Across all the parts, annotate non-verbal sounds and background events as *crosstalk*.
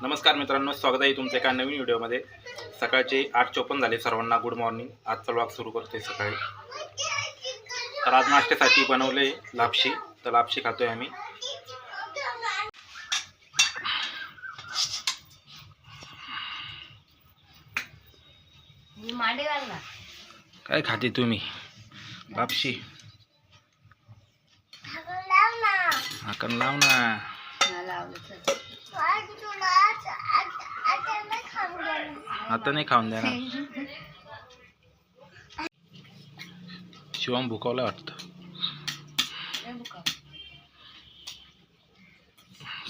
नमस्कार मित्रांनो स्वागत आहे तुमच्या एका नवीन व्हिडिओमध्ये. सकाळचे आठ चोपन्न झाले सर्वांना गुड मॉर्निंग आजचा व्लॉग सुरू करतोय सकाळी. तर आज नाश्त्यासाठी बनवले लापशी. तर लापशी खातोय आम्ही. काय खाते तुम्ही? लापशी. हाकण लाव ना आता नाही खाऊन देणार. शिवम भुकवलं वाटतं.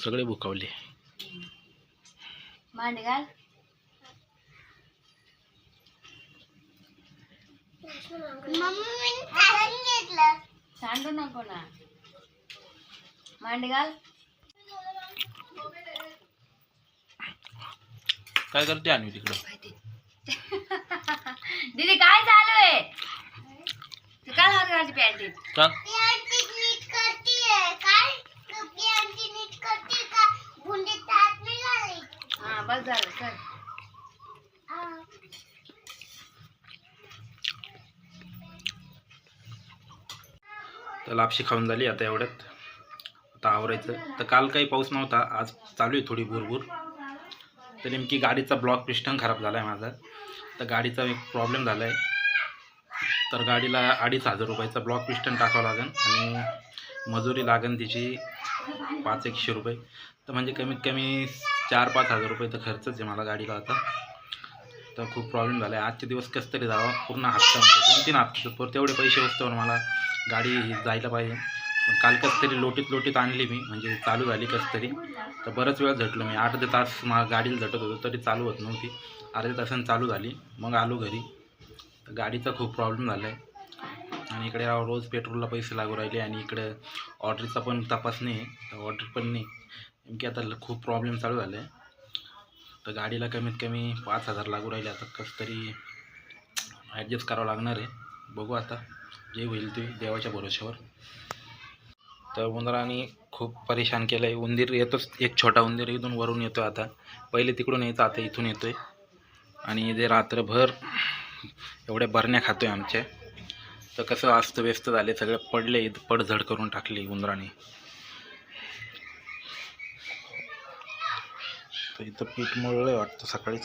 सगळे भुकवले. मांडे घाल सांडू नको ना. मांडे काय करते आणवी तिकडं? *laughs* दीदी काय चालू आहे तू काय हात घालते पॅन्टीत का? हा बस झालं चल. तर लापशी खाऊन झाली आता एवढ्यात. आता आवरायचं. तर काल काही पाऊस नव्हता आज चालू आहे थोडी भुरभूर. तर नेमकी गाडीचा ब्लॉक पिस्टन खराब झाला आहे माझा. तर गाडीचा एक प्रॉब्लेम झाला आहे तर गाडीला अडीच हजार रुपयाचा ब्लॉक पिस्टन टाकावं लागेल आणि मजुरी लागेल तिची पाच एकशे रुपये. तर म्हणजे कमीत कमी चार पाच हजार रुपये तर खर्चच आहे मला गाडीला आता. तर खूप प्रॉब्लेम झाला आहे आजचे दिवस कसं तरी जावा. पूर्ण हप्ता म्हणजे दोन तीन हप्ते तेवढे पैसे असतो मला गाडी जायला पाहिजे. पण काल कसं तरी लोटीत लोटीत आणली मी म्हणजे चालू झाली कसं तरी तर बरंच वेळ झटलो मी. अर्धे तास मा गाडीला झटत होतो तरी चालू होत नव्हती. अर्ध्या तासानं चालू झाली. मग आलो घरी. तर गाडीचा खूप प्रॉब्लेम झाला आहे आणि इकडे रोज पेट्रोलला पैसे लागू राहिले आणि इकडे ऑर्डरचा पण तपास नाही आहे. तर ऑर्डर पण नाही. नेमकी आता ल- खूप प्रॉब्लेम चालू झाला आहे तर गाडीला कमीत कमी पाच हजार लागू राहिले. आता कसं तरी ॲडजस्ट करावं लागणार आहे. बघू आता. जे होईल ते देवाच्या भरोश्यावर. तर उंदराने खूप परेशान केलं आहे उंदीर येतोच एक छोटा उंदीर इथून वरून येतो आता. पहिले तिकडून येतो आता इथून येतो आहे आणि ते रात्रभर एवढ्या बरण्या खातो आहे आमच्या. तर कसं अस्तव्यस्त झाले सगळे पडले इथं पडझड करून टाकली उंदराने. तर इथं पीठ मळलं वाटतं सकाळीच.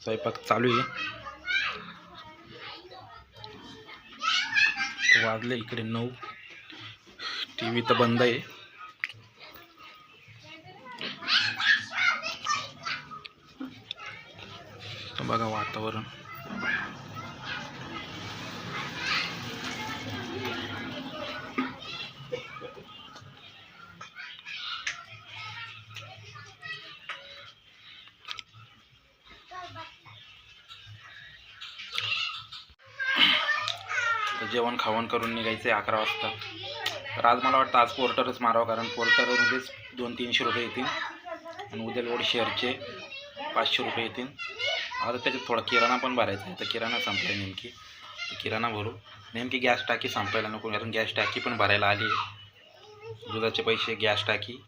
स्वयंपाक चालू आहे. वाजले इकडे नऊ. टी व्ही तर बंद आहे. बघा वातावरण. जेवण खावण करून निघायचं आहे अकरा वाजता. तर आज मला वाटतं आज पोर्टरच मारावं कारण पोर्टरमध्येच दोन तीनशे रुपये येतील. आणि उद्या लोड शेअरचे पाचशे रुपये येतील. आता त्याच्यात थोडा किराणा पण भरायचा आहे. तर किराणा संपला आहे नेमकी. तर किराणा भरू. नेमकी गॅस टाकी संपायला नको कारण गॅस टाकी पण भरायला आली आहे. दुधाचे पैसे गॅस टाकी.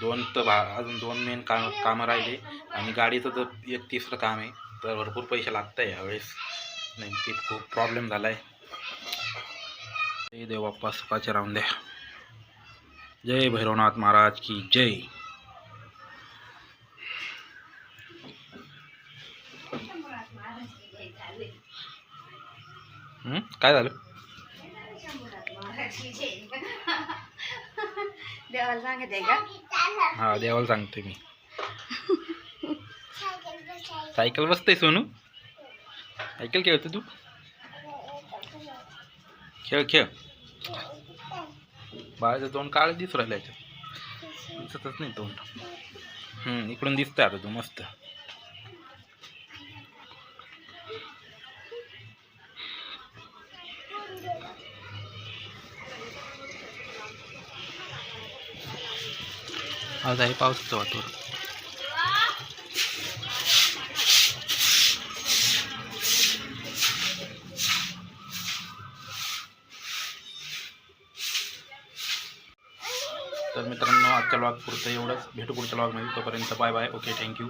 दोन तर भा अजून दोन मेन काम कामं राहिले. आणि गाडीचं तर एक तिसरं काम आहे. तर भरपूर पैसे लागत आहे यावेळेस. नेमकी खूप प्रॉब्लेम झाला आहे जय देव बाप्पा सुखाचे राहून द्या जय भैरवनाथ महाराज की जय। हं? काय झालं? देवाला सांगत का? हा देवाला सांगते मी. सायकल बसते सोनू? सायकल खेळते तू? खेळ खेळ. बाळाचं तोंड काळ दिसू राहिलं याच्यात. दिसतच नाही तोंड. हम्म, इकडून दिसतंय आता तू मस्त. आज आहे पावसाचं वातावरण. तर मित्रांनो आजच्या ब्लॉग पुढचं पुरतं एवढंच. भेटू पुढच्या ब्लॉगमध्ये तोपर्यंत बाय बाय ओके थँक्यू